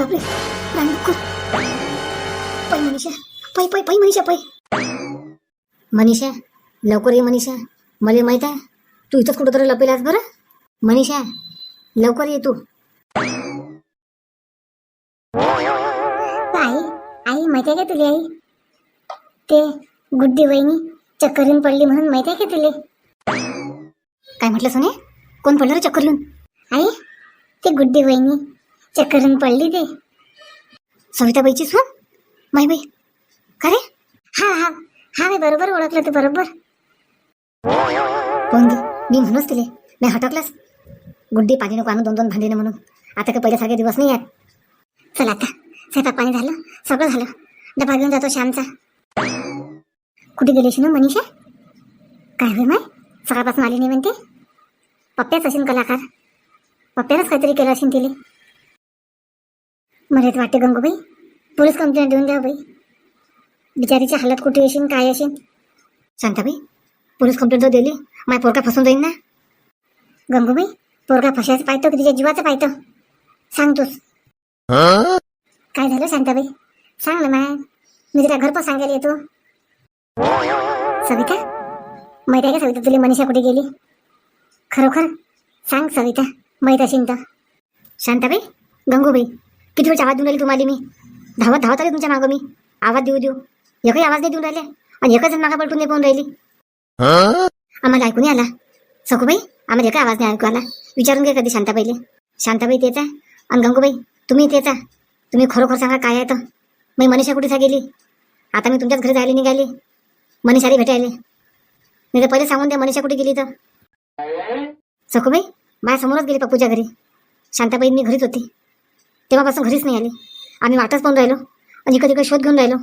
बापरे रानबुक्कू पै मनीषा पै पै पै मनीषा पै. मनीषा लवकर ये मनीषा. मला माहीत आहे तू इथंच कुठंतरी लपेलास बरं? मनीषा लवकर ये तू. आई आई माहिती आहे का तुला आई? ते गुड्डी वहिनी चक्करून पडली म्हणून माहिती आहे का तुले? काय म्हटलं सोने? कोण पडलं रे चक्कर लिहून आई ते गुड्डी वहिनी चक्करून पडली ते. सविताबाईची सून माई बाई. का रे? हा हा. हा मी बरोबर ओळखलं ते बरोबर. कोण गे? मी म्हणूच तिले. मी हटकलास? गुड्डी पाणी नको आणू दोन दोन भांडीने म्हणून. आता का पहिल्यासारखे दिवस नाही आहेत. चल आता. स्वयंपाक पाणी झालं सगळं झालं. डबा घेऊन जातो श्यामचा. कुठे गेलीशी ना मनीषा? काय होय माय? सकाळपासून आली नाही म्हणते? पप्प्याच असेल कलाकार. पप्प्यानंच काहीतरी केलं असेल तिले. मला वाटते गंगूबाई पोलीस कंप्लेंट देऊन द्या बाई. बिचारीची हालत कुठे येशील काय असेल शांताबाई पोलीस कंप्लेंट तर दिली माझ्या पोरका फसून जाईन ना. गंगूबाई पोरका फसायचं पाहतो की तिच्या जीवाचं पाहतो? सांगतोस काय झालं शांताबाई? सांग ना माय मी तिला घर पण सांगायला येतो. सविता माहिती आहे का सविता तुला मनीषा कुठे गेली? खरोखर? सांग सविता माहीत असेल तर. शांताबाई गंगूबाई किती वेळची आवाज देऊन राहिली तुम्हाला मी? धावत धावत आले तुमच्या मागं मी. आवाज देऊ देऊ. एकही आवाज नाही देऊन राहिले. आणि एकच जण मागा पलटून नाही पाहून राहिली. आम्हाला ऐकून आला. सखूबाई आम्हाला एका आवाज नाही ऐकू आला. विचारून घे कधी शांताबाईले. शांताबाई तेच आहे. आणि गंगूबाई तुम्ही तेच आहे. तुम्ही खरोखर सांगा काय आहे तर. मी मनीषा कुठे गेली? आता मी तुमच्याच घरी जायला निघाली. मनीषाला भेटायले. मी तर पहिले सांगून द्या मनीषा कुठे गेली तर. सखूबाई माझ्या समोरच गेली पप्पूच्या घरी. शांताबाई मी घरीच होती. तेव्हापासून घरीच नाही आली. आम्ही वाटच पाहून राहिलो. आणि इकडे तिकडे शोध घेऊन राहिलो.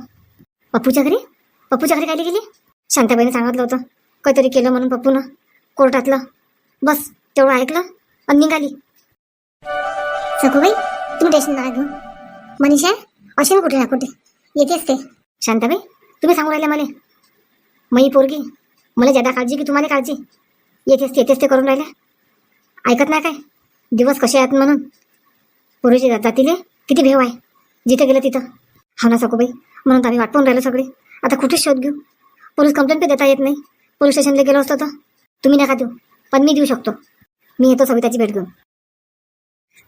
पप्पूच्या घरी? पप्पूच्या घरी काय गेली? शांताबाईने सांगितलं होतं. काहीतरी केलं म्हणून पप्पूनं कोर्टातलं. बस तेवढं ऐकलं आणि निघाली. सखूबाई तुम्ही टेन्शन नका घेऊ. मनीषा ना कुठे ना कुठे. येतेच ते. शांताबाई तुम्ही सांगू राहिले मला. मई पोरगी मला ज्यादा काळजी की तुम्हाला काळजी. येतेच ते येतेच ते करून राहिल्या. ऐकत नाही काय? दिवस कसे आहेत म्हणून. पूर्वीचे जातीले किती भेव आहे. जिथे गेलं तिथं. हा ना सकोबाई म्हणून आम्ही वाटपून राहिलो सगळे. आता कुठेच शोध घेऊ. पोलीस कंप्लेंट पण देता येत नाही. पोलीस स्टेशनला गेलो असतो तर. तुम्ही नका देऊ. पण मी देऊ शकतो. मी येतो सविताची भेट घेऊन.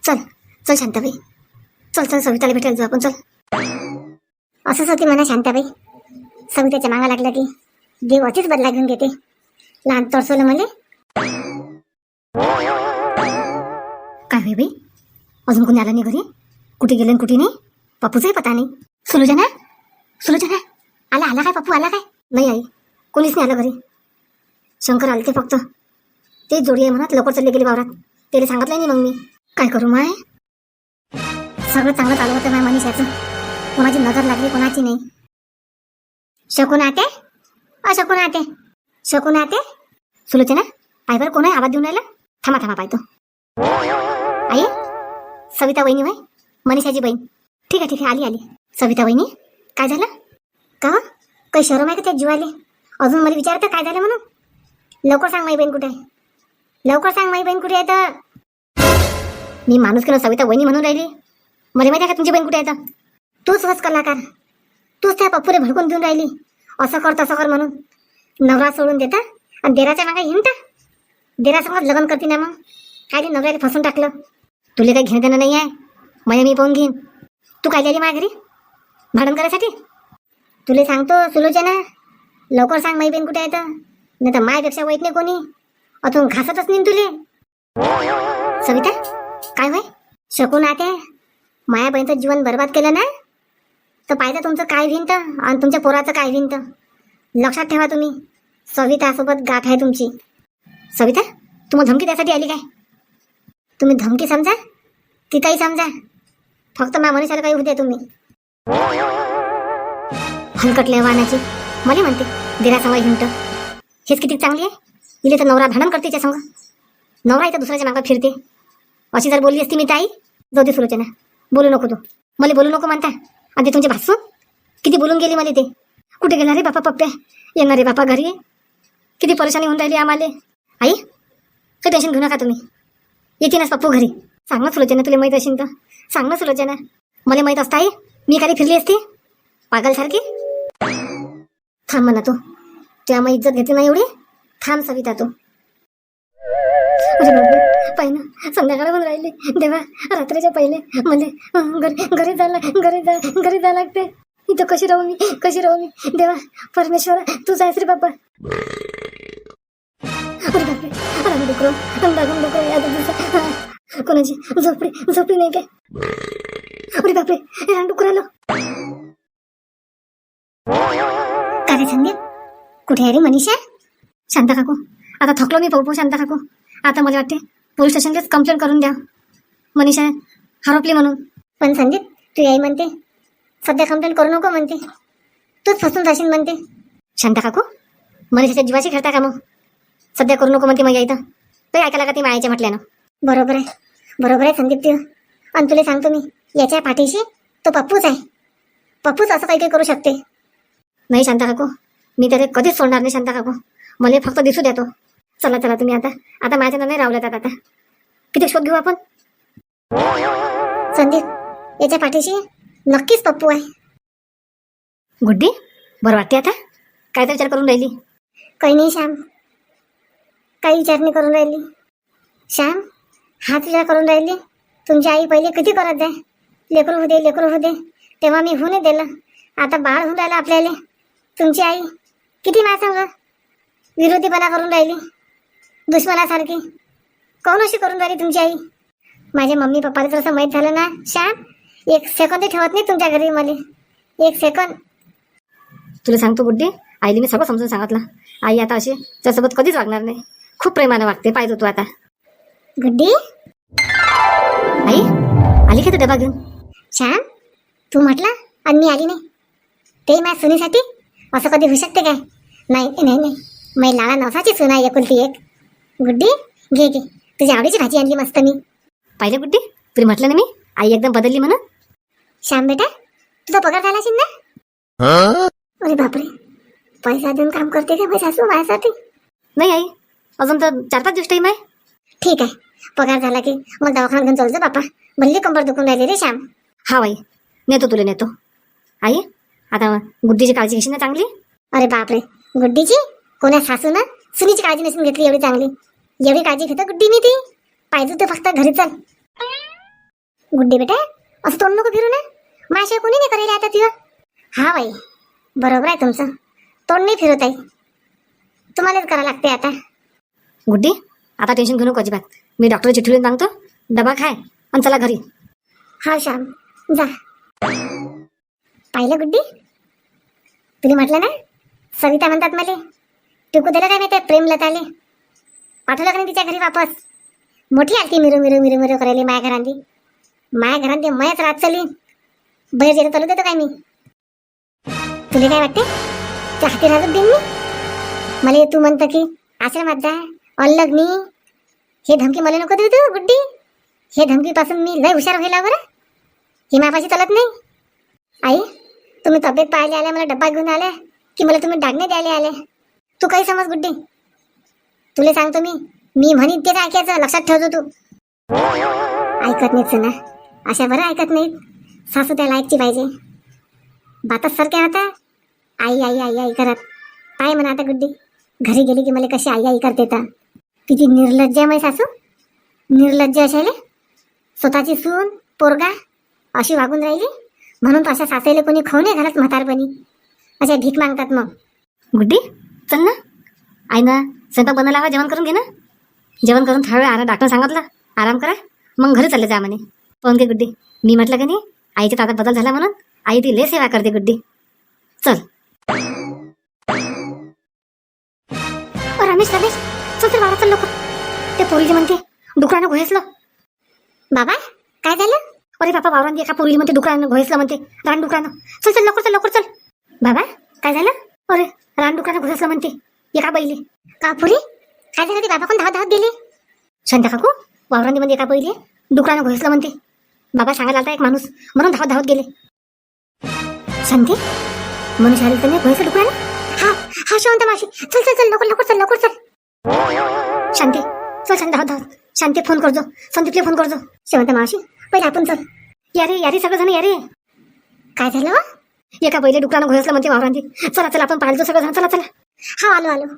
चल. चल शांताबाई. चल चल सविताला भेटायला जाऊ आपण. चल. असंच होती म्हणा शांताबाई. सविताच्या मागा लागला की देव अतिच बदला घेऊन घेते. लहान तरसवलं मला. काय होई बाई? अजून कोणी आलं नाही घरी? कुठे गेले कुठे नाही? पप्पूचाही पता नाही. सुलोचना? सुलोचना? आला आला काय पप्पू? आला काय? नाही आई. कोणीच नाही आलं घरी. शंकर आले ते फक्त. ते जोडी आहे म्हणत लवकर चालले गेले वावरात. त्याला सांगितलं नाही मग मी. काय करू माय सगळं चांगलं चालू होतं माय मनीषाचं कोणाची नजर लागली कोणाची नाही. शकून आते अ शकून आते शकून आते सुलोचना? पाय बरं कोण आहे? आवाज देऊन राहिला? थांबा थांबा पाहतो. सविता वहिनी वय? मनीषाची बहीण. ठीक आहे ठीक आहे आली आली. सविता वहिनी काय झालं? का? काही शरम आहे का त्या जीवाले? अजून मला विचारतं काय झालं म्हणून? लवकर सांग माई बहीण कुठे आहे? लवकर सांग माई बहीण कुठे आहे तर? मी माणूस केलं सविता वहिनी म्हणून राहिली. मला माहिती आहे का तुमची बहीण कुठे आहे तर? तूच होस कलाकार. तूच त्या पप्पूरे भडकून देऊन राहिली. असं कर तसं कर म्हणून. नवरा सोडून देता आणि देराच्या मागे हिंडता. देरासमोर लग्न करते ना मग. काय ते नवऱ्याला फसून टाकलं. तुला काही घेणं देणं नाही आहे? मला मी पाहून घेईन. तू काय आली माझ्या घरी? भांडण करायसाठी? तुला सांगतो सुलोचना. लवकर सांग माई बहीण कुठे आहे तर. नाही तर मायापेक्षा वाईट नाही कोणी. अजून घासतच नाही तुले. सविता काय होय? शकून आते माया बहिणीचं जीवन बर्बाद केलं ना? तर पाहिजे तुमचं काय भिंत आणि तुमच्या पोराचं काय भिंत. लक्षात ठेवा तुम्ही. सवितासोबत गाठ आहे तुमची. सविता तुम्हाला धमकी त्यासाठी आली काय? तुम्ही धमकी समजा. की काही समजा. फक्त मा मनुष्याला काही होते तुम्ही. हलकटल्या वाहनाची मला म्हणते दिरासमोर हिंट. हेच किती चांगली आहे? इले तर नवरा भांडण करते तिच्या संग नवरा इथं दुसऱ्याच्या मागं फिरते. अशी जर बोलली असती मी ताई जाऊ दे सुलोचना. बोलू नको तू. मला बोलू नको म्हणता. आणि ते तुमचे भासू? किती बोलून गेली मला ते. कुठे गेला रे बापा पप्प्या? येणार रे बापा घरी. किती परेशानी होऊन राहिली आम्हाला. आई काही टेन्शन घेऊ नका तुम्ही. येते ना पप्पू घरी. सांग ना सुलोचना तुला माहीत असेल तर. सांग ना सुलोचना. मला माहीत असता आई मी खाली फिरली असती? पागलसारखी? थांब म्हणा तू. तुझ्या मग इज्जत घेते ना एवढी? थांब सविता तू. अरे संध्याकाळ पण राहिले. देवा रात्रीच्या पहिले. मला घरी जायला घरी जा घरी जायला लागते. इथं कशी राहू मी? कशी राहू मी? देवा परमेश्वर तूच आहेस रे बाप्पा अरे बापरे. राम डुकरो डुकरो या दिवसा कोणाची? झोपडी झोपडी नाही काय? अरे बापरे डुकर आलो काय रे संदीप कुठे आहे रे मनीषा? शांता काकू आता थकलो मी पाहू शांत शांता काकू. आता मला वाटते पोलीस स्टेशनलाच कंप्लेंट करून द्या. मनीषा हरपली म्हणून. पण संदीप तू याई म्हणते. सध्या कंप्लेंट करू नको म्हणते. तूच फसून जाशील म्हणते. शांता काकू मनीषाच्या जीवाशी खेळता का मग? सध्या करू नको म्हणते मग यायचं तर ऐकायला का ती मायाच्या म्हटल्यानं. बरोबर आहे. बरोबर आहे संदीप तू आणि तुला सांगतो मी याच्या पाठीशी तो पप्पूच आहे. पप्पूच असं काही काही करू शकते. नाही शांता काकू मी त्याला कधीच सोडणार नाही शांता काकू. मला फक्त दिसू द्या तो. चला चला तुम्ही आता आता माझ्या नाही रावल्यात आता. किती शोध घेऊ आपण? संदीप याच्या पाठीशी नक्कीच पप्पू आहे. गुड्डी बरं वाटते आता? काय तर विचार करून राहिली. काही नाही श्याम. काही विचार नाही करून राहिली. श्याम हात विचार करून राहिली. तुमची आई पहिले किती करत जाय? लेकरू होऊ दे लेकरू होऊ दे. तेव्हा मी होऊ नाही दिलं. आता बाळ होऊन राहिलं आपल्याला. तुमची आई किती माझ्या सांग विरोधीपणा करून राहिली? दुश्मनासारखी. कोण अशी करून राहिली तुमची आई? माझ्या मम्मी पप्पाला जर असं माहीत झालं ना श्याम? एक सेकंद ठेवत नाही तुमच्या घरी मला. एक सेकंद तुला सांगतो बुड्डी आईला मी सगळं समजून सांगितलं. आई आता अशी त्यासोबत कधीच वागणार नाही. खूप प्रेमानं वागते पाहिजे तू आता. गुड्डी आई आली का तू डबा घेऊन श्याम तू म्हटला आणि मी आली नाही ते माझ्या सुनीसाठी असं कधी होऊ शकते काय नाही नाही नाही मै लाला नवसाची सून आहे एकुलती एक गुड्डी घे घे तुझी आवडीची भाजी आणली मस्त मी पाहिलं गुड्डी तुला म्हटलं ना मी आई एकदम बदलली म्हणून श्याम बेटा तुझा पगार झाला असेल ना अरे बापरे पैसा देऊन काम करते का पैसा सासू माझ्यासाठी नाही आई अजून तर चार पाच दिवस टाईम आहे ठीक आहे. पगार झाला की मग दवाखान्यात घेऊन चालतो बापा. भल्ली कंबर दुखून राहिली रे श्याम. हा आई नेतो तुला नेतो. आई आता गुड्डीची काळजी घेशील ना चांगली? अरे बापरे गुड्डीची? कोण्या सासू ना सुनीची काळजी नसून घेतली एवढी चांगली. एवढी काळजी घेतो गुड्डी मी ती? पाहिजे तू फक्त घरी चल. गुड्डी बेटा असं तोंड नको फिरू ना. माझ्या कोणी नाही करेल आता तुझं हा बाई बरोबर आहे तुमचं. तोंड नाही फिरत आहे तुम्हालाच करावं लागते आता. गुड्डी आता टेन्शन घेऊ नको अजिबात. मी डॉक्टर चिठ्ठी लिहून सांगतो. डबा खाय आणि चला घरी. हा श्याम. जा. पाहिलं गुड्डी? तुला म्हटलं ना? सविता म्हणतात मला. टिकू दिलं काय माहिती प्रेमलताले पाठवलं का नाही तिच्या घरी वापस? मोठी आलती मिरू मिरू मिरू मिरू करायली माया घरांनी माया घरांनी मयाच रात चालली बाहेर जेलं चालू देतो काय मी? तुला काय वाटते? त्या हाती राहत देईन मी? मला तू म्हणतं की आश्रमात जा. अल्लग्नी हे धमकी मला नको देऊ तू गुड्डी हे धमकीपासून मी लय हुशार व्हायला बरं हे मापाशी चालत नाही. आई तुम्ही तब्येत पाहायला आल्या मला डब्बा घेऊन आल्या की मला तुम्ही डागणे द्यायला आले तू काही समज गुड्डी तुला सांगतो मी मी म्हणीन तेच ऐकायचं लक्षात ठेवतो तू. ऐकत नाहीच ना अशा बरं ऐकत नाहीत. सासू त्या लायकची पाहिजे. बातच सारख्या होता आई आई आई आई करत काय म्हणा आता गुड्डी घरी गेली की मला कशी आई आई करते तर किती निर्लज्ज आहे माझी सासू. निर्लज्ज असायला स्वतःची सून पोरगा अशी वागून राहिली. म्हणून अशा सासऱ्याला कोणी खाऊ नाही घालत म्हातारपणी. अशा भीक मागतात मग. गुड्डी चल ना. आई ना स्वयंपाक बनायला हवा जेवण करून घे ना. जेवण करून थोडा वेळ आराम डॉक्टर सांगितलं. आराम करा. मग घरी चालले जा म्हणे. पण घे गुड्डी. मी म्हटलं का नाही आईच्या ताटात बदल झाला म्हणून आई ती लय सेवा करते गुड्डी. चल. रमेश रमेश. चल तर बाबा चल लवकर ते पोरीली म्हणते डुकरानं घोयसलं बाबा काय झालं? अरे बाबा वावरांनी एका पोरीली म्हणते डुकरानं घोयसलं म्हणते रान डुकरानं चल चल लवकर चल लवकर चल. बाबा काय झालं? अरे रान डुकरानं घोयसलं म्हणते एका बैली. का पुरी? काय झालं? ते बाबा कोण धावत धावत गेले? शांता काकू वावरांनी म्हणजे एका बैली डुकरानं घोयसलं म्हणते. बाबा सांगायला आलता एक माणूस म्हणून धावत धावत गेले. शांती मनुष्य आली तर नाही घोयसलं डुकरानं हा हा शांत माशी चल चल चल शांत धावत धावत शांती फोन करजो. संदीपला फोन करजो. शेवंत मावशी पहिले आपण चल. या रे या रे सगळं जण या रे. काय झालं? एका पहिले डुकरानं घोसलं म्हणते वावरांती चला चला आपण पाहिलं सगळं जण चला चला. हा आलो आलो.